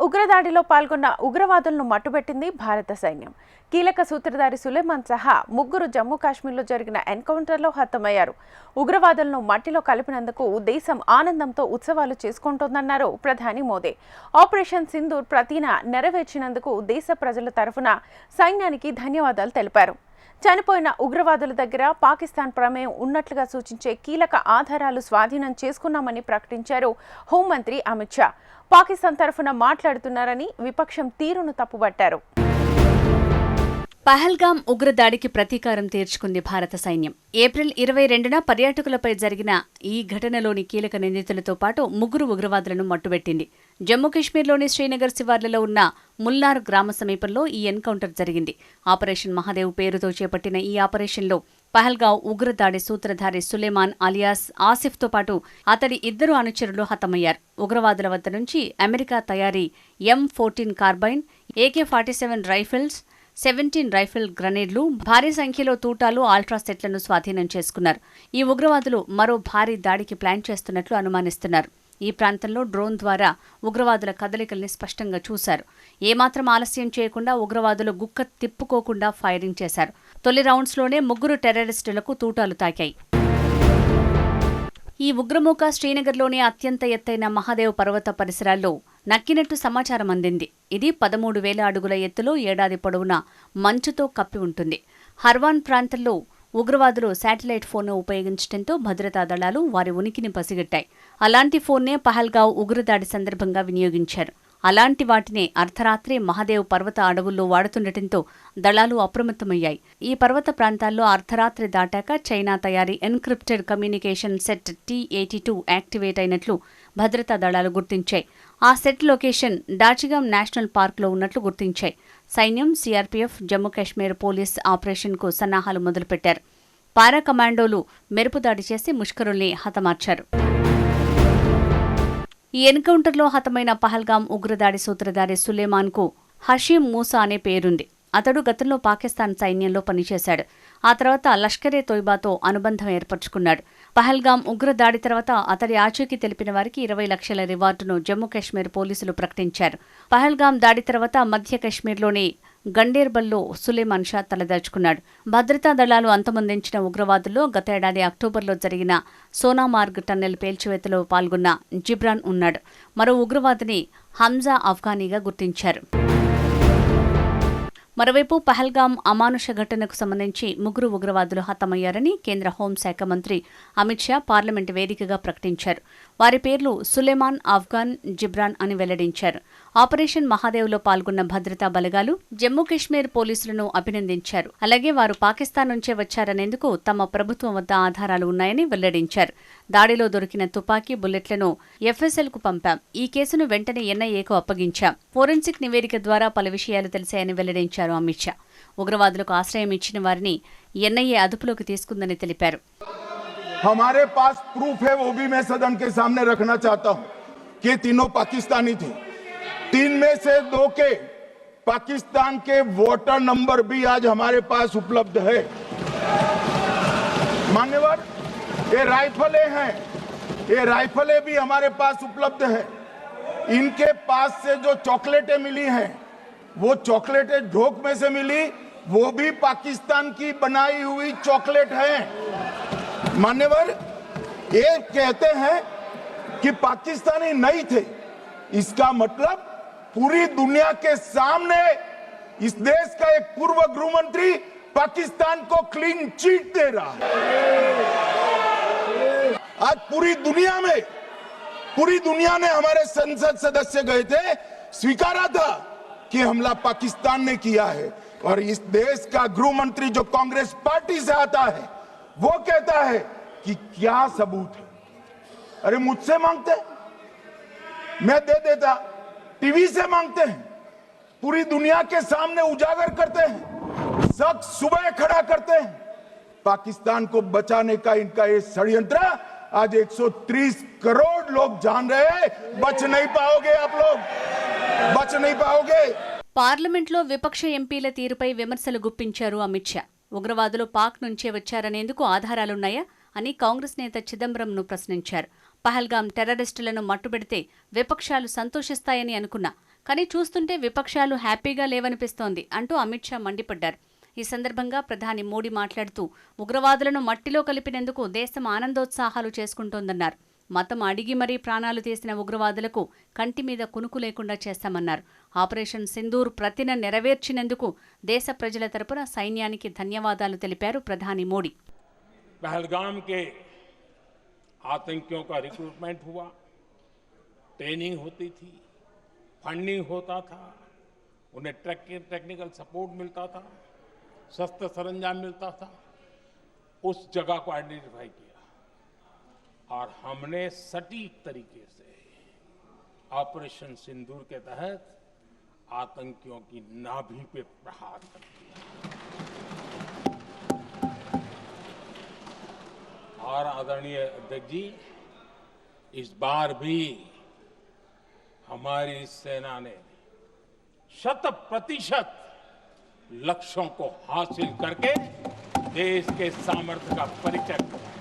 ఉగ్రదాడిలో పాల్గొన్న ఉగ్రవాదులను మట్టుబెట్టింది భారత సైన్యం. కీలక సూత్రధారి సులేమాన్ సహా ముగ్గురు జమ్మూ కాశ్మీర్లో జరిగిన ఎన్కౌంటర్లో హతమయ్యారు. ఉగ్రవాదులను మట్టిలో కలిపినందుకు దేశం ఆనందంతో ఉత్సవాలు చేసుకుంటోందన్నారు ప్రధాని మోదీ. ఆపరేషన్ సింధూర్ ప్రతిన నెరవేర్చినందుకు దేశ ప్రజల తరఫున సైన్యానికి ధన్యవాదాలు తెలిపారు. చనిపోయిన ఉగ్రవాదుల దగ్గర పాకిస్తాన్ ప్రమేయం ఉన్నట్లుగా సూచించే కీలక ఆధారాలు స్వాధీనం చేసుకున్నామని ప్రకటించారు హోంమంత్రి అమిత్ షా. పాకిస్తాన్ తరఫున మాట్లాడుతున్నారని విపక్షం తీరును తప్పుబట్టారు. పహల్గాం ఉగ్రదాడికి ప్రతీకారం తీర్చుకుంది భారత సైన్యం. ఏప్రిల్ ఇరవై రెండున పర్యాటకులపై జరిగిన ఈ ఘటనలోని కీలక నిందితులతో పాటు ముగ్గురు ఉగ్రవాదులను మట్టుబెట్టింది. జమ్మూ కాశ్మీర్లోని శ్రీనగర్ శివార్లలో ఉన్న ముల్నార్ గ్రామ సమీపంలో ఈ ఎన్కౌంటర్ జరిగింది. ఆపరేషన్ మహాదేవ్ పేరుతో చేపట్టిన ఈ ఆపరేషన్లో పహల్గావ్ ఉగ్రదాడి సూత్రధారి సులేమాన్ అలియాస్ ఆసిఫ్తో పాటు అతడి ఇద్దరు అనుచరులు హతమయ్యారు. ఉగ్రవాదుల వద్ద నుంచి అమెరికా తయారీ M fourteen carbine AK forty seven rifles seventeen rifle గ్రనేడ్లు భారీ సంఖ్యలో తూటాలు అల్ట్రాసెట్లను స్వాధీనం చేసుకున్నారు. ఈ ఉగ్రవాదులు మరో భారీ దాడికి ప్లాన్ చేస్తున్నట్లు అనుమానిస్తున్నారు. ఈ ప్రాంతంలో డ్రోన్ ద్వారా ఉగ్రవాదుల కదలికల్ని స్పష్టంగా చూశారు. ఏమాత్రం ఆలస్యం చేయకుండా ఉగ్రవాదులు గుక్క తిప్పుకోకుండా ఫైరింగ్ చేశారు. తొలి రౌండ్స్లోనే ముగ్గురు టెర్రరిస్టులకు తూటాలు తాకాయి. ఈ ఉగ్రమూక శ్రీనగర్లోని అత్యంత ఎత్తైన మహాదేవ్ పర్వత పరిసరాల్లో నక్కినట్టు సమాచారం అందింది. ఇది పదమూడు వేల అడుగుల ఎత్తులో ఏడాది పొడవునా మంచుతో కప్పి ఉంటుంది. హర్వాన్ ప్రాంతంలో ఉగ్రవాదులు శాటిలైట్ ఫోన్ను ఉపయోగించడంతో భద్రతా దళాలు వారి ఉనికిని పసిగట్టాయి. అలాంటి ఫోన్నే పహల్గావ్ ఉగ్రదాడి సందర్భంగా వినియోగించారు. అలాంటి వాటినే అర్ధరాత్రి మహాదేవ్ పర్వత అడవుల్లో వాడుతుండటంతో దళాలు అప్రమత్తమయ్యాయి. ఈ పర్వత ప్రాంతాల్లో అర్ధరాత్రి దాటాక చైనా తయారీ encrypted communication set T eighty two activate అయినట్లు భద్రతా దళాలు గుర్తించాయి. ఆ సెట్ లొకేషన్ డాచిగాం నేషనల్ పార్క్లో ఉన్నట్లు గుర్తించాయి. సైన్యం సీఆర్పీఎఫ్ జమ్మూ కాశ్మీర్ పోలీస్ ఆపరేషన్కు సన్నాహాలు మొదలుపెట్టారు. పారా కమాండోలు మెరుపు దాడి చేసి ముష్కరుల్ని హతమార్చారు. ఈ ఎన్కౌంటర్లో హతమైన పహల్గాం ఉగ్రదాడి సూత్రధారి సులేమాన్కు హషీం మూసా అనే పేరుంది. అతడు గతంలో పాకిస్తాన్ సైన్యంలో పనిచేశాడు. ఆ తర్వాత లష్కరే తోయిబాతో అనుబంధం ఏర్పరచుకున్నాడు. పహల్గాం ఉగ్రదాడి తర్వాత అతడి ఆచూకీ తెలిపిన వారికి ఇరవై లక్షల రివార్డును జమ్మూ కాశ్మీర్ పోలీసులు ప్రకటించారు. పహల్గాం దాడి తర్వాత మధ్య కాశ్మీర్లోని గండేర్బల్లో సులేమాన్ షా తలదాచుకున్నాడు. భద్రతా దళాలు అంతమొందించిన ఉగ్రవాదుల్లో గతేడాది అక్టోబర్లో జరిగిన సోనామార్గ్ టన్నెల్ పేల్చివేతలో పాల్గొన్న జిబ్రాన్ ఉన్నాడు. మరో ఉగ్రవాదిని హంజా అఫ్ఘానీగా గుర్తించారు. మరోవైపు పహల్గాం అమానుష ఘటనకు సంబంధించి ముగ్గురు ఉగ్రవాదులు హతమయ్యారని కేంద్ర హోంశాఖ మంత్రి అమిత్ షా పార్లమెంటు వేదికగా ప్రకటించారు. వారి పేర్లు సులేమాన్ ఆఫ్ఘాన్ జిబ్రాన్ అని వెల్లడించారు. ఆపరేషన్ మహాదేవ్లో పాల్గొన్న భద్రతా బలగాలు జమ్మూ కాశ్మీర్ పోలీసులను అభినందించారు. అలాగే వారు పాకిస్తాన్ నుంచే వచ్చారనేందుకు తమ ప్రభుత్వం వద్ద ఆధారాలు ఉన్నాయని వెల్లడించారు. దాడిలో దొరికిన తుపాకీ బుల్లెట్లను ఎఫ్ఎస్ఎల్కు పంపాం. ఈ కేసును వెంటనే ఎన్ఐఏకు అప్పగించాం. ఫోరెన్సిక్ నివేదిక ద్వారా పలు విషయాలు తెలిసాయని వెల్లడించారు అమిత్ షా. ఉగ్రవాదులకు ఆశ్రయం ఇచ్చిన వారిని ఎన్ఐఏ అదుపులోకి తీసుకుందని తెలిపారు. हमारे पास प्रूफ है, वो भी मैं सदन के सामने रखना चाहता हूँ कि तीनों पाकिस्तानी थे। तीन में से दो के पाकिस्तान के वोटर नंबर भी आज हमारे पास उपलब्ध है। मान्यवर, ये राइफलें हैं, ये राइफलें भी हमारे पास उपलब्ध है। इनके पास से जो चॉकलेटें मिली हैं, वो चॉकलेटें ढोक में से मिली, वो भी पाकिस्तान की बनाई हुई चॉकलेट है। मान्यवर, ये कहते हैं कि पाकिस्तानी नहीं थे। इसका मतलब पूरी दुनिया के सामने इस देश का एक पूर्व गृह मंत्री पाकिस्तान को क्लीन चीट दे रहा है। आज पूरी दुनिया में, पूरी दुनिया ने हमारे संसद सदस्य गए थे, स्वीकारा था कि हमला पाकिस्तान ने किया है। और इस देश का गृह मंत्री जो कांग्रेस पार्टी से आता है वो कहता है कि क्या सबूत है अरे मुझसे मांगते मैं दे देता टीवी से मांगते हैं पूरी दुनिया के सामने उजागर करते हैं सब सुबह खड़ा करते हैं पाकिस्तान को बचाने का इनका ये षड्यंत्र आज 130 करोड़ लोग जान रहे हैं बच नहीं पाओगे आप लोग बच नहीं पाओगे పార్లమెంట్లో విపక్ష ఎంపీల తీరుపై విమర్శలు గుప్పించారు అమిత్ షా ఉగ్రవాదులు పాక్ నుంచే వచ్చారనేందుకు ఆధారాలున్నాయా అని కాంగ్రెస్ నేత చిదంబరంను ప్రశ్నించారు. పహల్గాం టెర్రరిస్టులను మట్టుబెడితే విపక్షాలు సంతోషిస్తాయని అనుకున్నా కానీ చూస్తుంటే విపక్షాలు హ్యాపీగా లేవనిపిస్తోంది అంటూ అమిత్ షా మండిపడ్డారు. ఈ సందర్భంగా ప్రధాని మోడీ మాట్లాడుతూ ఉగ్రవాదులను మట్టిలో కలిపినందుకు దేశం ఆనందోత్సాహాలు చేసుకుంటోందన్నారు. మతం అడిగి మరీ ప్రాణాలు తీసిన ఉగ్రవాదులకు కంటి మీద కునుకు లేకుండా చేస్తామన్నారు ఆపరేషన్ సింధూర్ ప్రతిన నెరవేర్చినందుకు దేశ ప్రజల తరపున సైన్యానికి ధన్యవాదాలు తెలిపారు ప్రధాని మోడీ पहलगाम के आतंकियों का रिक्रूटमेंट हुआ ट्रेनिंग होती थी फंडिंग होता था उन्हें ट्रैक टेक्निकल सपोर्ट मिलता था शस्त्र सरंजाम मिलता था उस जगह को आइडेंटिफाई किया और हमने सटीक तरीके से ऑपरेशन सिंदूर के तहत आतंकियों की नाभि पे प्रहार कर दिया। और आदरणीय अध्यक्ष जी, इस बार भी हमारी सेना ने शत प्रतिशत लक्ष्यों को हासिल करके देश के सामर्थ्य का परिचय कराया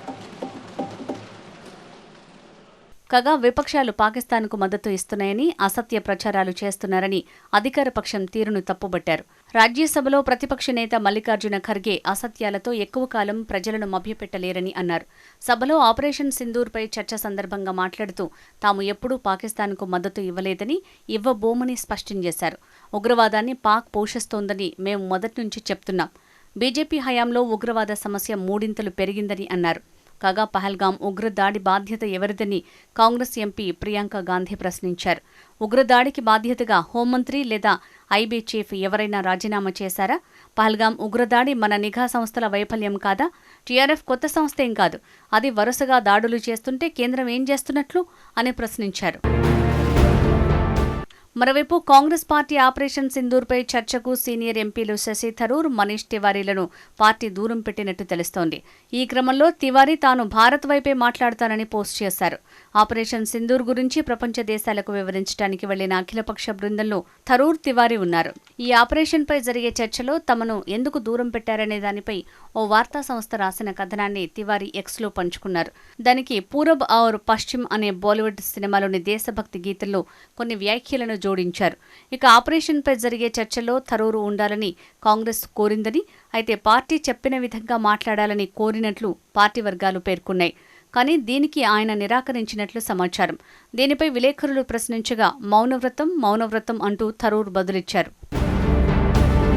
కాగా విపక్షాలు పాకిస్తాన్కు మద్దతు ఇస్తున్నాయని అసత్య ప్రచారాలు చేస్తున్నారని అధికార పక్షం తీరును తప్పుబట్టారు. రాజ్యసభలో ప్రతిపక్ష నేత మల్లికార్జున ఖర్గే అసత్యాలతో ఎక్కువ కాలం ప్రజలను మభ్యపెట్టలేరని అన్నారు. సభలో ఆపరేషన్ సింధూర్పై చర్చ సందర్భంగా మాట్లాడుతూ తాము ఎప్పుడూ పాకిస్తాన్కు మద్దతు ఇవ్వలేదని ఇవ్వబోమని స్పష్టం చేశారు. ఉగ్రవాదాన్ని పాక్ పోషిస్తోందని మేము మొదటి నుంచి చెప్తున్నాం. బీజేపీ హయాంలో ఉగ్రవాద సమస్య మూడింతలు పెరిగిందని అన్నారు. కాగా పహల్గాం ఉగ్రదాడి బాధ్యత ఎవరిదని కాంగ్రెస్ ఎంపీ ప్రియాంక గాంధీ ప్రశ్నించారు. ఉగ్రదాడికి బాధ్యతగా హోంమంత్రి లేదా ఐబీ చీఫ్ ఎవరైనా రాజీనామా చేశారా? పహల్గాం ఉగ్రదాడి మన నిఘా సంస్థల వైఫల్యం కాదా? టీఆర్ఎఫ్ కొత్త సంస్థ ఏం కాదు. అది వరుసగా దాడులు చేస్తుంటే కేంద్రం ఏం చేస్తున్నట్లు? అని ప్రశ్నించారు. మరోవైపు కాంగ్రెస్ పార్టీ ఆపరేషన్ సింధూర్పై చర్చకు సీనియర్ ఎంపీలు శశి థరూర్ మనీష్ తివారీలను పార్టీ దూరం పెట్టినట్టు తెలుస్తోంది. ఈ క్రమంలో తివారీ తాను భారత్ వైపే మాట్లాడతానని పోస్ట్ చేశారు. ఆపరేషన్ సింధూర్ గురించి ప్రపంచ దేశాలకు వివరించడానికి వెళ్ళిన అఖిలపక్ష బృందంలో థరూర్ తివారీ ఉన్నారు. ఈ ఆపరేషన్పై జరిగే చర్చలో తమను ఎందుకు దూరం పెట్టారనే దానిపై ఓ వార్తా సంస్థ రాసిన కథనాన్ని తివారీ ఎక్స్లో పంచుకున్నారు. దానికి పూరబ్ ఔర్ పశ్చిమ్ అనే బాలీవుడ్ సినిమాలోని దేశభక్తి గీతల్లో కొన్ని వ్యాఖ్యలను జోడించారు. ఇక ఆపరేషన్పై జరిగే చర్చలో థరూరు ఉండాలని కాంగ్రెస్ కోరిందని అయితే పార్టీ చెప్పిన విధంగా మాట్లాడాలని కోరినట్లు పార్టీ వర్గాలు పేర్కొన్నాయి. కానీ దీనికి ఆయన నిరాకరించినట్లు సమాచారం. దీనిపై విలేకరులు ప్రశ్నించగా మౌనవ్రతం మౌనవ్రతం అంటూ థరూర్ బదులిచ్చారు.